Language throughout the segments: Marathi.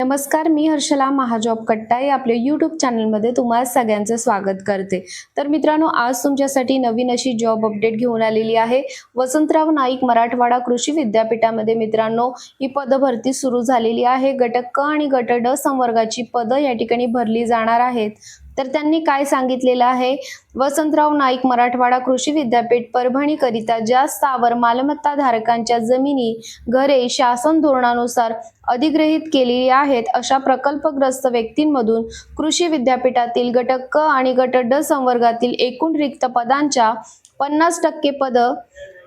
नमस्कार मी हर्षला महाजॉब कट्टाई. आपल्या यूट्यूब चॅनलमध्ये तुम्हाला सगळ्यांचं स्वागत करते. तर मित्रांनो आज तुमच्यासाठी नवीन अशी जॉब अपडेट घेऊन आलेली आहे. वसंतराव नाईक मराठवाडा कृषी विद्यापीठामध्ये मित्रांनो ही पदभरती सुरू झालेली आहे. गट क आणि गट ड संवर्गाची पदं या ठिकाणी भरली जाणार आहेत. तर त्यांनी काय सांगितलेलं आहे? वसंतराव नाईक मराठवाडा कृषी विद्यापीठ परभणीकरिता ज्या स्थावर मालमत्ता धारकांच्या जमिनी घरे शासन धोरणानुसार अधिग्रहित केलेली आहेत अशा प्रकल्पग्रस्त व्यक्तींमधून कृषी विद्यापीठातील गट क आणि गट ड संवर्गातील एकूण रिक्त पदांच्या पन्नास टक्के पद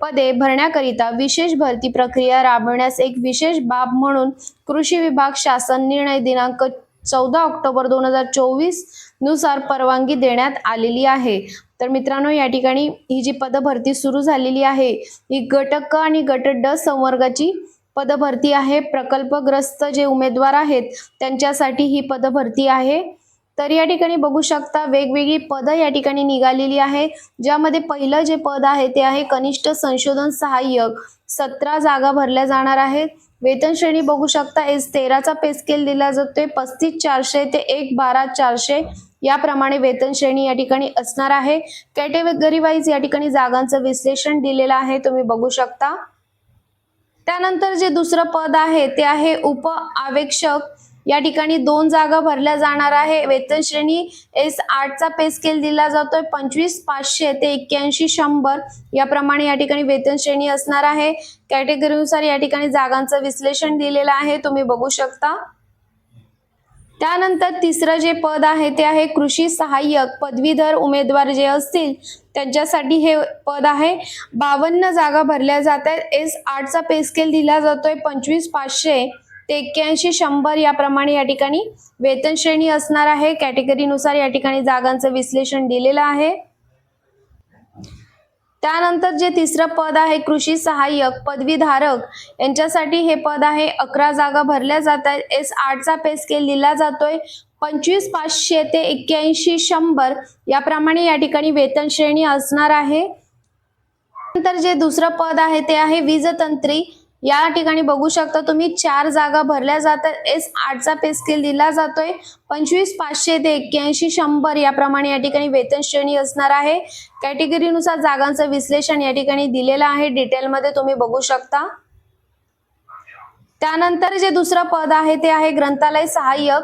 पदे भरण्याकरिता विशेष भरती प्रक्रिया राबवण्यास एक विशेष बाब म्हणून कृषी विभाग शासन निर्णय दिनांक चौदा ऑक्टोबर दोन हजार चोवीसनुसार परवानगी देण्यात आलेली आहे. तर मित्रांनो या ठिकाणी ही जी पदभरती सुरू झालेली आहे ही गट क आणि गट ड संवर्गाची पदभरती आहे. प्रकल्पग्रस्त जे उमेदवार आहेत त्यांच्यासाठी ही पदभरती आहे. तर या ठिकाणी बघू शकता वेगवेगळी पदं या ठिकाणी निघालेली आहे. ज्यामध्ये पहिलं जे पद आहे ते आहे कनिष्ठ संशोधन सहाय्यक. सतरा जागा भरल्या जाणार आहेत. वेतन श्रेणी बघू शकता. एस तेराचा पे स्केल दिला जातोय. पस्तीस चारशे ते एक बारा चारशे याप्रमाणे वेतन श्रेणी या ठिकाणी असणार आहे. कॅटेगरी वाईज या ठिकाणी जागांचं विश्लेषण दिलेलं आहे. तुम्ही बघू शकता. त्यानंतर जे दुसरं पद आहे ते आहे उप आवेक्षक या ठिकाणी दोन जागा भरल्या जाणार आहे. वेतन श्रेणी एस आठचा पे स्केल दिला जातोय. पंचवीस पाचशे ते एक्क्याऐंशी शंभर याप्रमाणे या ठिकाणी वेतन श्रेणी असणार आहे. कॅटेगरीनुसार या ठिकाणी जागांचं विश्लेषण दिलेलं आहे. तुम्ही बघू शकता. त्यानंतर तिसरं जे पद आहे ते आहे कृषी सहाय्यक. पदवीधर उमेदवार जे असतील त्यांच्यासाठी हे पद आहे. बावन्न जागा भरल्या जात आहेत. एस आठचा पे स्केल दिला जातोय. पंचवीस पाचशे ते एक्क्याऐंशी शंभर याप्रमाणे या ठिकाणी वेतन श्रेणी असणार आहे. कॅटेगरीनुसार या ठिकाणी जागांचं विश्लेषण दिलेलं आहे. त्यानंतर जे तिसरं पद आहे कृषी सहाय्यक पदवीधारक यांच्यासाठी हे पद आहे अकरा जागा भरल्या जात आहेत. एस आठचा पे स्केल दिला जातोय. पंचवीस पाचशे ते एक्क्याऐंशी शंभर याप्रमाणे या ठिकाणी वेतन श्रेणी असणार आहे. नंतर जे दुसरं पद आहे ते आहे वीजतंत्री. या ठिकाणी बघू शकता तुम्ही चार जागा भरल्या जातात. एस आठचा पे स्केल दिला जातोय. पंचवीस पाचशे ते एक्क्याऐंशी शंभर याप्रमाणे या ठिकाणी वेतन श्रेणी असणार आहे. कॅटेगरीनुसार जागांचं विश्लेषण या ठिकाणी दिलेलं आहे. डिटेलमध्ये तुम्ही बघू शकता. त्यानंतर जे दुसरं पद आहे ते आहे ग्रंथालय सहाय्यक.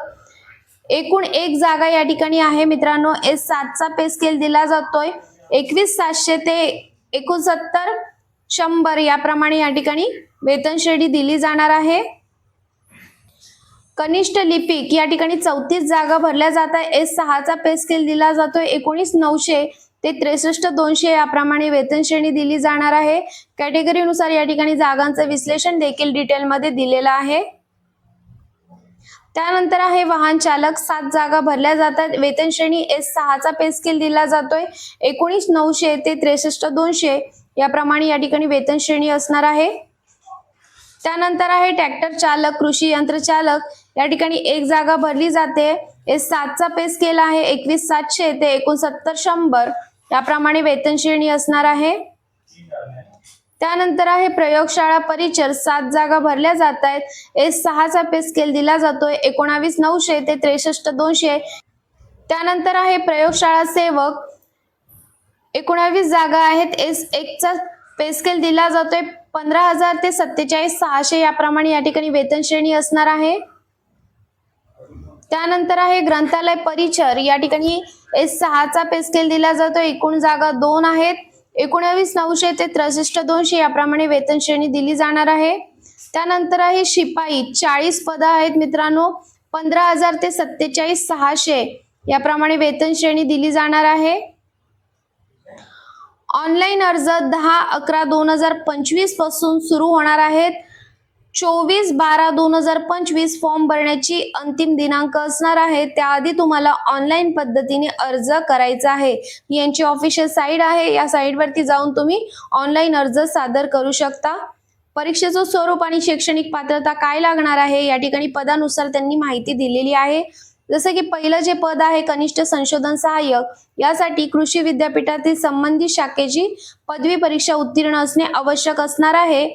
एकूण एक जागा या ठिकाणी आहे मित्रांनो. एस सातचा पे स्केल दिला जातोय. एकवीस सातशे ते एकोणसत्तर शंभर. याप्रमाणे या ठिकाणी वेतन श्रेणी दिली जाणार आहे. कनिष्ठ लिपिक या ठिकाणी चौतीस जागा भरल्या जात आहे. एस सहाचा पे स्केल दिला जातोय. एकोणीस नऊशे ते त्रेसष्ट दोनशे याप्रमाणे वेतन श्रेणी दिली जाणार आहे. कॅटेगरीनुसार या ठिकाणी जागांचं विश्लेषण देखील डिटेलमध्ये दिलेलं आहे. त्यानंतर आहे वाहन चालक. सात जागा भरल्या जातात वेतन श्रेणी एस सहाचा पे स्केल दिला जातोय. एकोणीस नऊशे ते त्रेसष्ट दोनशे याप्रमाणे या ठिकाणी वेतन श्रेणी असणार आहे. त्यानंतर आहे ट्रॅक्टर चालक कृषी यंत्र चालक. या ठिकाणी एक जागा भरली जाते. एस सातचा पे स्केल आहे. एकवीस सातशे ते एकोणसत्तर शंभर. याप्रमाणे वेतन श्रेणी असणार आहे. त्यानंतर आहे प्रयोगशाळा परिचर. सात जागा भरल्या जात आहेत. एस सहाचा पे स्केल दिला जातोय. एकोणावीस नऊशे ते त्रेसष्ट दोनशे. त्यानंतर आहे प्रयोगशाळा सेवक. एकोणावीस जागा आहेत. एस एकचा पे स्केल दिला जातोय. पंधरा हजार ते सत्तेचाळीस सहाशे याप्रमाणे या ठिकाणी वेतन श्रेणी असणार आहे. त्यानंतर आहे ग्रंथालय परिचर या ठिकाणी एस सहाचा पे स्केल दिला जातो एकूण जागा दोन आहेत. एकोणावीस नऊशे ते त्रेसष्ट दोनशे याप्रमाणे वेतन श्रेणी दिली जाणार आहे. त्यानंतर आहे शिपाई. चाळीस पदं आहेत मित्रांनो. पंधरा हजार ते सत्तेचाळीस सहाशे याप्रमाणे वेतन श्रेणी दिली जाणार आहे. ऑनलाईन अर्ज दहा अकरा दोन हजार पंचवीसपासून सुरू होणार आहेत. चोवीस बारा दोन हजार पंचवीस फॉर्म भरण्याची अंतिम दिनांक असणार आहे. त्याआधी तुम्हाला ऑनलाईन पद्धतीने अर्ज करायचा आहे. यांची ऑफिशियल साईट आहे. या साईटवरती जाऊन तुम्ही ऑनलाईन अर्ज सादर करू शकता. परीक्षेचं स्वरूप आणि शैक्षणिक पात्रता काय लागणार आहे? या ठिकाणी पदानुसार त्यांनी माहिती दिलेली आहे. जसं की पहिलं जे पद आहे कनिष्ठ संशोधन सहाय्यक यासाठी कृषी विद्यापीठातील संबंधित शाखेची पदवी परीक्षा उत्तीर्ण असणे आवश्यक असणार आहे.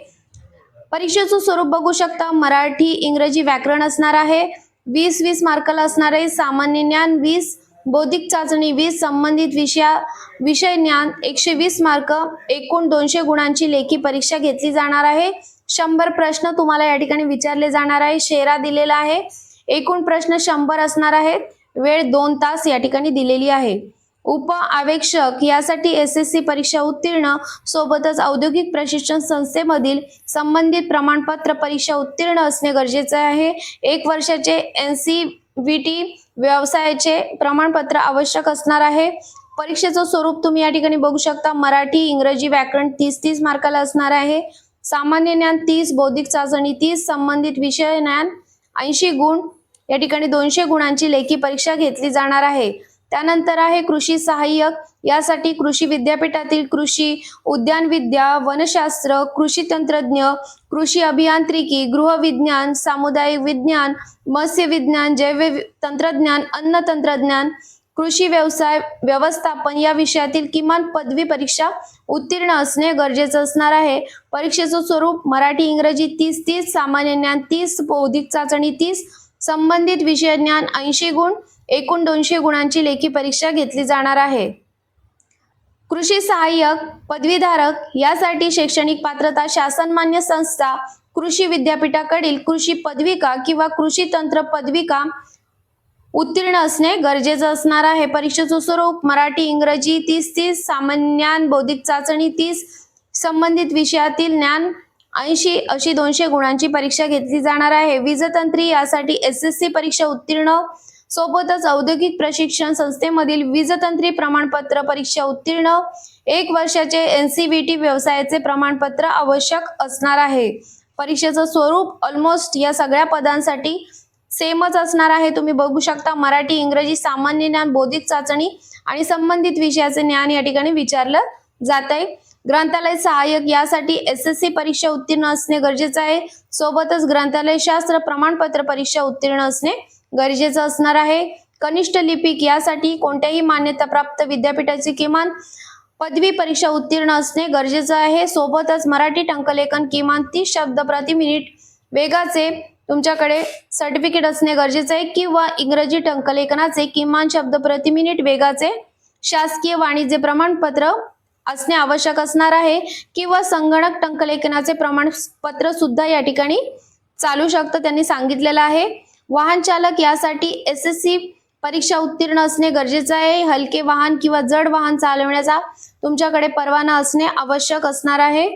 परीक्षेचं स्वरूप बघू शकता. मराठी इंग्रजी व्याकरण असणार आहे. वीस वीस मार्काला असणार आहे. सामान्य ज्ञान वीस बौद्धिक चाचणी वीस संबंधित विषया विषय ज्ञान एकशे वीस मार्क एकूण दोनशे गुणांची लेखी परीक्षा घेतली जाणार आहे. शंभर प्रश्न तुम्हाला या ठिकाणी विचारले जाणार आहे. शेरा दिलेला आहे. एकूण प्रश्न शंभर असणार आहेत. वेळ दोन तास या ठिकाणी दिलेली आहे. उप आवेक्षक यासाठी एस एस सी परीक्षा उत्तीर्ण सोबतच औद्योगिक प्रशिक्षण संस्थेमधील संबंधित प्रमाणपत्र परीक्षा उत्तीर्ण असणे गरजेचे आहे. एक वर्षाचे एन सी व्ही टी व्यवसायाचे प्रमाणपत्र आवश्यक असणार आहे. परीक्षेचं स्वरूप तुम्ही या ठिकाणी बघू शकता. मराठी इंग्रजी व्याकरण तीस तीस मार्काला असणार आहे. सामान्य ज्ञान तीस बौद्धिक चाचणी तीस संबंधित विषय ज्ञान ऐंशी गुण या ठिकाणी दोनशे गुणांची लेखी परीक्षा घेतली जाणार आहे. त्यानंतर आहे कृषी सहाय्यक. यासाठी कृषी विद्यापीठातील कृषी उद्यानविद्या वनशास्त्र कृषी तंत्रज्ञ कृषी अभियांत्रिकी गृहविज्ञान सामुदायिक विज्ञान मत्स्य विज्ञान जैव तंत्रज्ञान अन्न तंत्रज्ञान कृषी व्यवसाय व्यवस्थापन या विषयातील किमान पदवी परीक्षा उत्तीर्ण असणे गरजेचं असणार आहे. परीक्षेचं स्वरूप मराठी इंग्रजी तीस तीस सामान्य ज्ञान तीस बौद्धिक चाचणी तीस संबंधित विषय ज्ञान ऐंशी गुण एकूण दोनशे गुणांची लेखी परीक्षा घेतली जाणार आहे. कृषी सहाय्यक पदवीधारक यासाठी शैक्षणिक पात्रता शासनमान्य संस्था कृषी विद्यापीठाकडील कृषी पदविका किंवा कृषी तंत्र पदविका उत्तीर्ण असणे गरजेचं असणार आहे. परीक्षेचं स्वरूप मराठी इंग्रजी तीस तीस सामान्यान बौद्धिक चाचणी तीस संबंधित विषयातील ज्ञान ऐंशी अशी दोनशे गुणांची परीक्षा घेतली जाणार आहे. वीजतंत्री यासाठी एस एस सी परीक्षा उत्तीर्ण. सोबतच औद्योगिक प्रशिक्षण संस्थेमधील वीजतंत्री प्रमाणपत्र परीक्षा उत्तीर्ण. एक वर्षाचे एन सी टी व्यवसायाचे प्रमाणपत्र आवश्यक असणार आहे. परीक्षेचं स्वरूप ऑलमोस्ट या सगळ्या पदांसाठी सेमच असणार आहे. तुम्ही बघू शकता मराठी इंग्रजी सामान्य ज्ञान बौद्धिक चाचणी आणि संबंधित विषयाचे ज्ञान या ठिकाणी विचारलं जात आहे ग्रंथालय सहाय्यक यासाठी एस एस सी परीक्षा उत्तीर्ण असणे गरजेचं आहे. सोबतच ग्रंथालय शास्त्र प्रमाणपत्र परीक्षा उत्तीर्ण असणे गरजेचं असणार आहे. कनिष्ठ लिपिक यासाठी कोणत्याही मान्यताप्राप्त विद्यापीठाची किमान पदवी परीक्षा उत्तीर्ण असणे गरजेचं आहे. सोबतच मराठी टंकलेखन किमान तीस शब्द प्रति मिनिट वेगाचे तुमच्याकडे सर्टिफिकेट असणे गरजेचं आहे किंवा इंग्रजी टंकलेखनाचे किमान शब्द प्रति मिनिट वेगाचे शासकीय वाणिज्य प्रमाणपत्र असणे आवश्यक असणार आहे किंवा संगणक टंकलेखनाचे प्रमाणपत्र सुद्धा या ठिकाणी चालू शकतं त्यांनी सांगितलेलं आहे. वाहन चालक यासाठी एस एस सी परीक्षा उत्तीर्ण असणे गरजेचं आहे. हलके वाहन किंवा जड वाहन चालवण्याचा तुमच्याकडे परवाना असणे आवश्यक असणार आहे.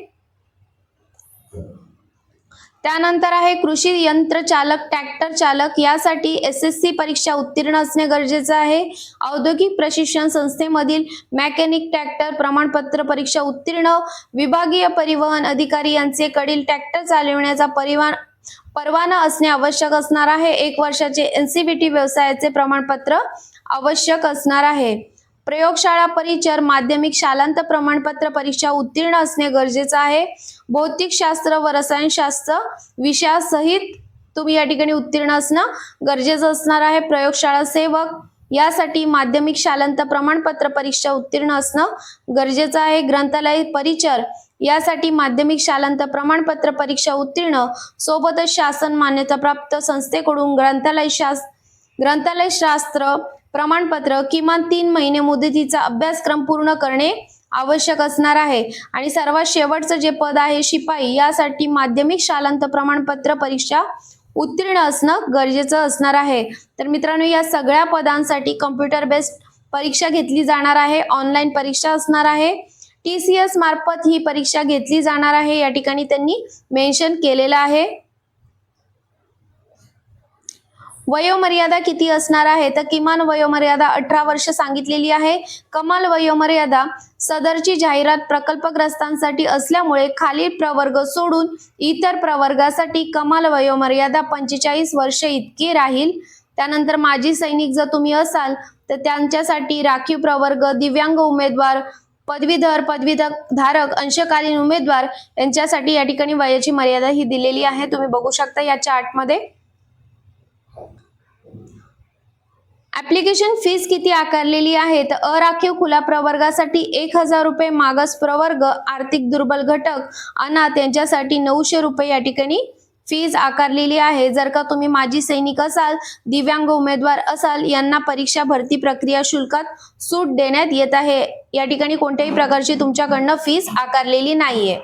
त्यानंतर आहे कृषी यंत्र चालक ट्रॅक्टर चालक. यासाठी एस एस सी परीक्षा उत्तीर्ण असणे गरजेचं आहे. औद्योगिक प्रशिक्षण संस्थेमधील मॅकॅनिक ट्रॅक्टर प्रमाणपत्र परीक्षा उत्तीर्ण. विभागीय परिवहन अधिकारी यांचे कडील ट्रॅक्टर चालविण्याचा परिवहन परवाना असणे आवश्यक असणार आहे. एक वर्षाचे एनसीबीटी व्यवसायाचे प्रमाणपत्र आवश्यक असणार आहे. प्रयोगशाळा परिचर माध्यमिक शालांत प्रमाणपत्र परीक्षा उत्तीर्ण असणे गरजेचं आहे. भौतिक शास्त्र व रसायनशास्त्र विषयासहित तुम्ही या ठिकाणी उत्तीर्ण असणं गरजेचं असणार आहे. प्रयोगशाळा सेवक यासाठी माध्यमिक शालांत प्रमाणपत्र परीक्षा उत्तीर्ण असणं गरजेचं आहे. ग्रंथालय परिचर यासाठी माध्यमिक शालांत प्रमाणपत्र परीक्षा उत्तीर्ण सोबतच शासन मान्यताप्राप्त संस्थेकडून ग्रंथालय शास ग्रंथालय शास्त्र प्रमाणपत्र किमान तीन महिने मुदतीचा अभ्यासक्रम पूर्ण करणे आवश्यक असणार आहे. आणि सर्वात शेवटचं जे पद आहे शिपाई यासाठी माध्यमिक शालांत प्रमाणपत्र परीक्षा उत्तीर्ण असणं गरजेचं असणार आहे. तर मित्रांनो या सगळ्या पदांसाठी कम्प्युटर बेस्ड परीक्षा घेतली जाणार आहे. ऑनलाईन परीक्षा असणार आहे. टी सी एस मार्फत ही परीक्षा घेतली जाणार आहे. या ठिकाणी त्यांनी मेन्शन केलेलं आहे. वयोमर्यादा किती असणार आहे? तर किमान वयोमर्यादा अठरा वर्ष सांगितलेली आहे. कमाल वयोमर्यादा सदरची जाहिरात प्रकल्पग्रस्तांसाठी असल्यामुळे खालील प्रवर्ग सोडून इतर प्रवर्गासाठी कमाल वयोमर्यादा पंचेचाळीस वर्ष इतकी राहील. त्यानंतर माजी सैनिक जर तुम्ही असाल तर त्यांच्यासाठी राखीव प्रवर्ग दिव्यांग उमेदवार पदवीधर पदवीधर धारक अंशकालीन उमेदवार यांच्यासाठी या ठिकाणी वयाची मर्यादा ही दिलेली आहे. तुम्ही बघू शकता या चार्टमध्ये. ऍप्लिकेशन फीस किती आकारलेली आहे? तर अराखीव खुला प्रवर्गासाठी एक हजार रुपये मागास प्रवर्ग आर्थिक दुर्बल घटक अनाथ यांच्यासाठी नऊशे रुपये या ठिकाणी फीज आकारलेली आहे. जर का तुम्ही माजी सैनिक असाल दिव्यांग उमेदवार असाल यांना परीक्षा भरती प्रक्रिया शुल्कात सूट देण्यात येत आहे. या ठिकाणी कोणत्याही प्रकारची तुमच्याकडनं फीस आकारलेली नाहीये.